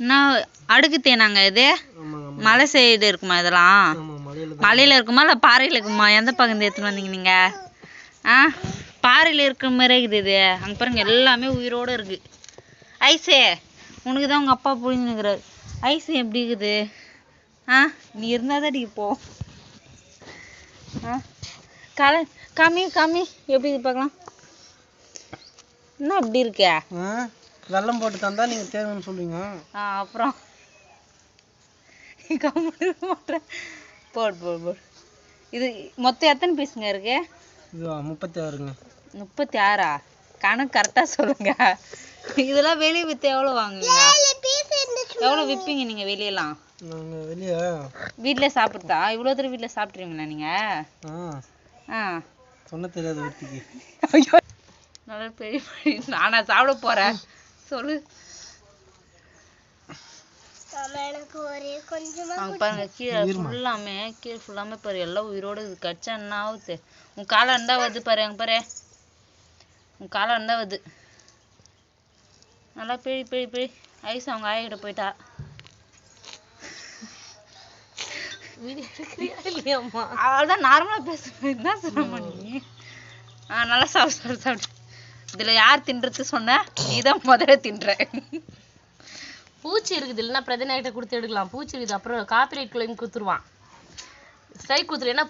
என்ன அடுக்கு தேனாங்க இது? மலை சைடு இருக்குமா இதெல்லாம்? மலையில் இருக்குமா இல்லை பாறையில் இருக்குமா? எந்த பக்கம் எடுத்துன்னு வந்தீங்க நீங்க? ஆ? பாறையில் இருக்கிற மாதிரி இருக்குது இது. அங்கே பாருங்க எல்லாமே உயிரோட இருக்கு. ஐசே உனக்கு தான் உங்கள் அப்பா புரிஞ்சுக்கிறாரு ஐஸ் எப்படி இருக்குது? ஆ? நீ இருந்தால் தான் இப்போ ஆ? கல கம்மி கம்மி. எப்படி இது பார்க்கலாம். என்ன இப்படி இருக்க? வெல்லம் போட்டு தந்தா நீங்கள் தேவைன்னு சொல்லுவீங்க ஆ அப்புறம். கம்முனு மாட்டேன். போடு போடு போடு. இது மொத்தம் எத்தனை பீஸுங்க இருக்கு? இதுவா முப்பத்தி ஆறுங்க முப்பத்தி ஆறா கணக்கு கரெக்டாக சொல்லுங்க. இதெல்லாம் வெளியே விற்று எவ்வளோ வாங்குவீங்க? எவ்வளோ விற்பீங்க நீங்கள் வெளியெல்லாம் நாங்கள் வெளியே வீட்டில் சாப்பிட்றதா இவ்வளோ தூரம் வீட்டில் சாப்பிட்ருவீங்களா நீங்கள் ஆ. சொன்ன தெரியாது ஒருத்திக்கு ஐயோ. நல்லா பெரிய பெரிய நானா சாப்பிட போகிறேன் சொல்லு. பாருங்க கீழே ஃபுல்லாமே கீழே ஃபுல்லாமே பாரு எல்லாம் உயிரோட இது. கடிச்சா என்ன ஆகுது உன் காலை இருந்தா வருது பாரு அங்க பாரு. உன் காலை இருந்தா வருது. நல்லா பிழி பிழி பிழி ஐஸ் அவங்க ஆயிக்கிட்ட போயிட்டா. அவள்தான் நார்மலா பேசுவேன் என்ன சொல்ல நீ ஆ நல்லா சாப்பிடு சாப்பிடு சாப்பிடு. இதுல யார் தின்றது சொன்ன? நீதான் முதல்ல தின்ற. பூச்சி இருக்குது இல்லைன்னா பிரதனாயிட்ட கொடுத்து எடுக்கலாம். பூச்சி இருக்குது அப்புறம் காப்பிரைட் கிளைம் கொடுத்துருவான். ஸ்ட்ரைக் கொடுத்துரு ஏன்னா